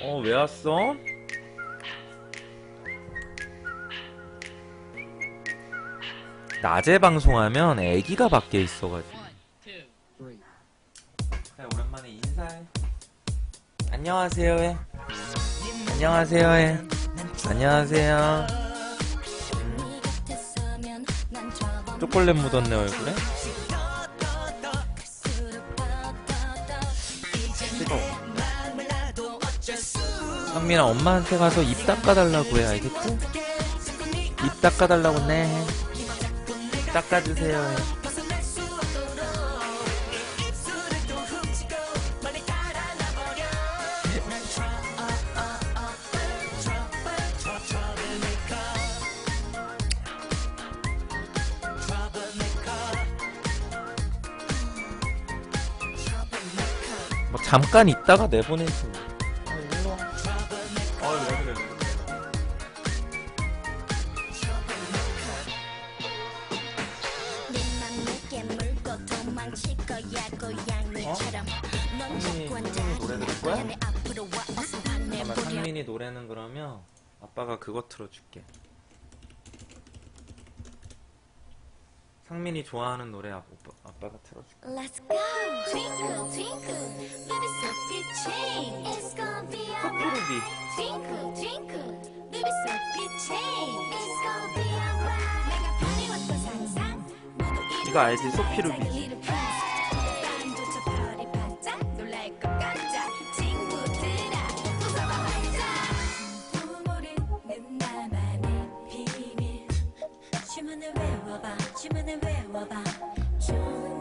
어, 왜 왔어? 낮에 방송하면 애기가 밖에 있어가지고. 자, 오랜만에 인사해. 안녕하세요, 해. 안녕하세요, 해. 안녕하세요. 음. 초콜릿 묻었네, 얼굴에. 상민아, 엄마한테 가서 입 닦아달라고 해, 알겠지? 입 닦아달라고 네. 입 닦아주세요, 해. 뭐 잠깐 있다가 내보내지. 아, 왜 그래? 상민이, 노래는 그러면 아빠가 그거 틀어줄게. 상민이 좋아하는 노래 아, 오빠, 아빠가 틀어줄게. Let's go Twinkle twinkle 래왔던 상상 모두 이거 알지? 소피루비.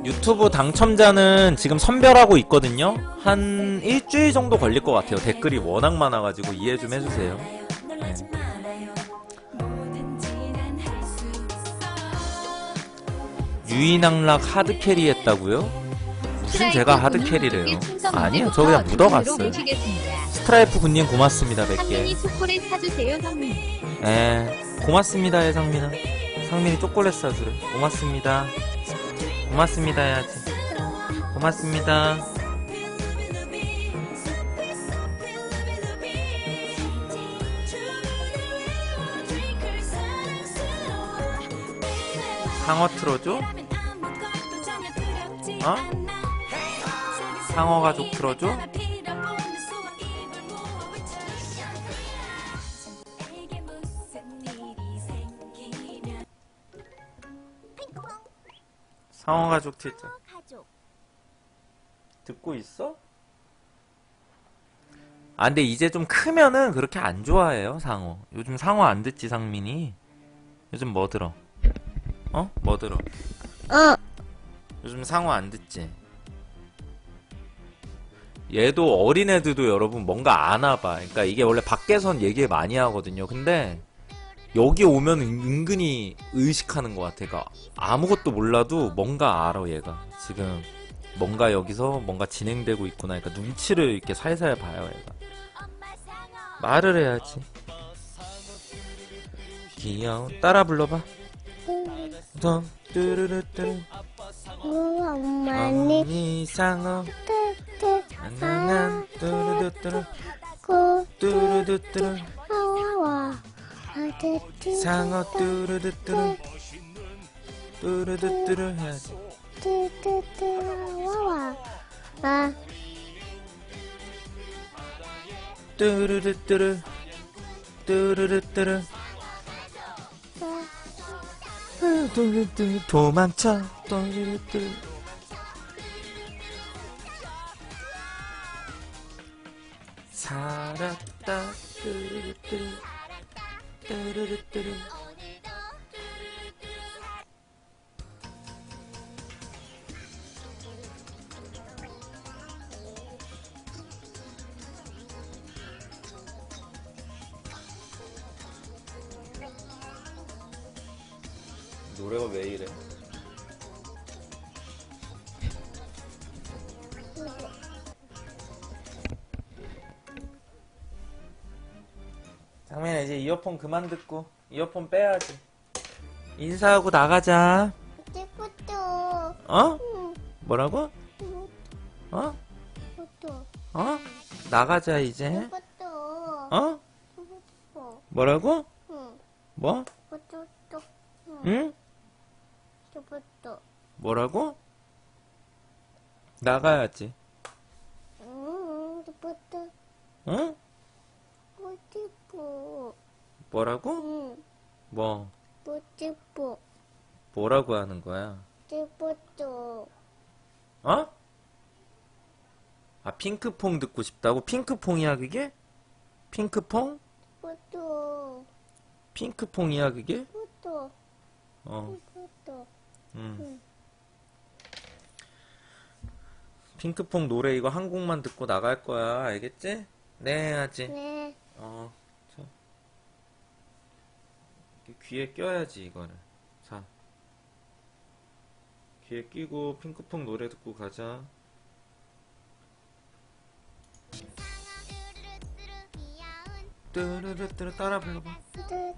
유튜브 당첨자는 지금 선별하고 있거든요. 한 일주일 정도 걸릴 것 같아요. 댓글이 워낙 많아가지고 이해 좀 해주세요. 있어 유인항락 하드 캐리 했다고요? 무슨 제가 하드 캐리래요? 아니요, 저 그냥 묻어갔어요. 스트라이프 군님 고맙습니다, 100개. 상민이 초콜릿 사주세요, 상민. 에, 고맙습니다, 해 상민아. 상민이 초콜릿 사주래. 고맙습니다. 고맙습니다, 해야지. 고맙습니다. 상어 틀어줘? 어? 상어 가족 틀어줘? 상어 가족 틀자. 듣고 있어? 아, 근데 이제 좀 크면은 그렇게 안 좋아해요, 상어. 요즘 상어 안 듣지, 상민이. 요즘 뭐 들어? 어? 뭐 들어? 어. 요즘 상어 안 듣지? 얘도 어린애들도 여러분 뭔가 아나 봐. 그러니까 이게 원래 밖에선 얘기 많이 하거든요. 근데 여기 오면 은- 은근히 의식하는 것 같아. 그러니까 아무것도 몰라도 뭔가 알아, 얘가. 지금 뭔가 여기서 뭔가 진행되고 있구나. 그러니까 눈치를 이렇게 살살 봐요, 얘가. 말을 해야지. 귀여워. 따라 불러봐. 더 뚜루루뚜루. 엄마니 언니 상어 뜨뜨 나나난 뚜루루뚜루 고 뚜루루뚜루 상어 뚜루루뚜루. 뚜루루뚜루 해야지 뜨뜨뜨 와와. 아 뚜루루뚜루. 뚜루루뚜루. 뚜루뚜루. 도망쳐. 뚜루루뚜루. 살았다. 뚜루루뚜루 뚜루루뚜루 노래가 왜 이래? 상민아 이제 이어폰 그만 듣고 이어폰 빼야지. 인사하고 나가자. 어? 응. 뭐라고? 어? 어? 나가자 이제. 어? 뭐라고? 응. 뭐? 응. 뭐라고? 나가야지. 응? 찌뿌. 뭐라고? 응. 뭐? 찌뿌. 뭐라고 하는 거야? 찌뿌또. 어? 아 핑크퐁 듣고 싶다고? 핑크퐁이야 그게? 핑크퐁? 찌뿌또. 핑크퐁이야 그게? 찌뿌또. 어. 응. 핑크퐁 노래 이거 한 곡만 듣고 나갈 거야. 알겠지? 네, 해야지. 네. 어, 자. 귀에 껴야지, 이거를. 자. 귀에 끼고 핑크퐁 노래 듣고 가자. 뚜루루뚜루 따라 불러봐. 무서워.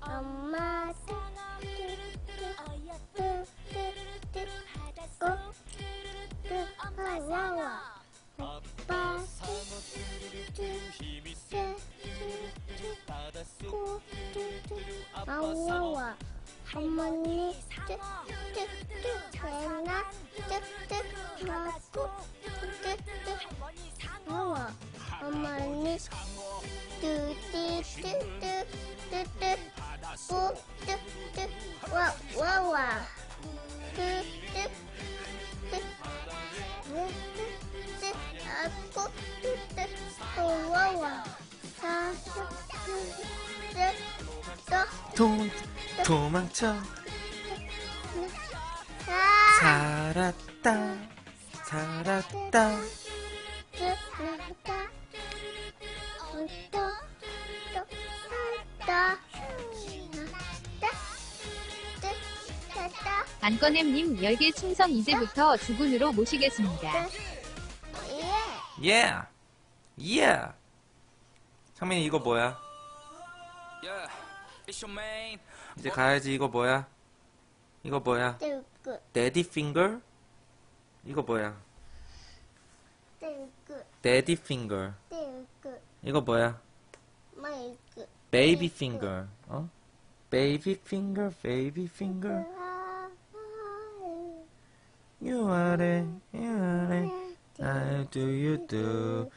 엄마. 뚜뚜뚜뚜. 뚜뚜뚜. 무 무서워. 어머니. 뚜뚜뚜. 내나. 뚜뚜. 하고. 뚜뚜뚜. 무서워. 어머니. 뚜뚜뚜뚜. 뚜뚜. 뚜뚜뚜. 와, 와, 와. 도, 도망쳐. 아. 살았다. 살았다. 안꺼냄님 10개 충성 이제부터 주군으로 모시겠습니다. 예. 예. 상민이 이거 뭐야? Yeah. 이제 가야지 이거 뭐야? 이거 뭐야? 데디 핑거? 이거 뭐야? 데디 핑거. 이거 뭐야? 베이비 핑거. 어? 베이비 핑거, 베이비 핑거. You are it, you are it. I do you do.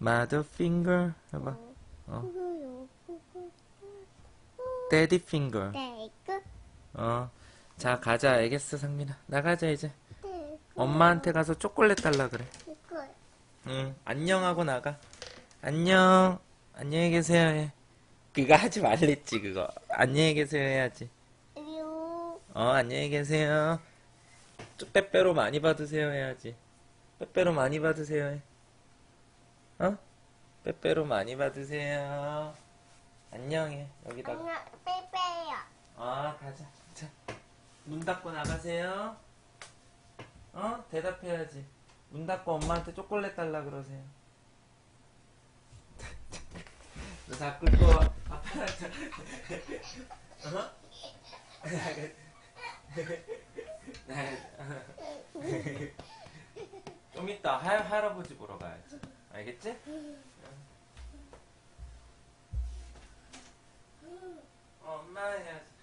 Mother finger. 해봐. 데디 핑거. 어. 자, 가자. 알겠어, 상민아. 나가자, 이제. 엄마한테 가서 초콜릿 달라 그래. 응. 안녕하고 나가. 안녕. 안녕히 계세요 해. 그거 하지 말랬지, 그거. 안녕히 계세요 해야지. 어, 안녕히 계세요. 좀 빼빼로 많이 받으세요 해야지. 빼빼로 많이 받으세요 해. 어? 빼빼로 많이 받으세요. 안녕해. 여기다가. 아, 가자. 자, 문 닫고 나가세요. 어? 대답해야지. 문 닫고 엄마한테 초콜릿 달라 그러세요. 너 자꾸 또 아빠한테 어? 좀 이따 할, 할아버지 보러 가야지. 알겠지? Oh man.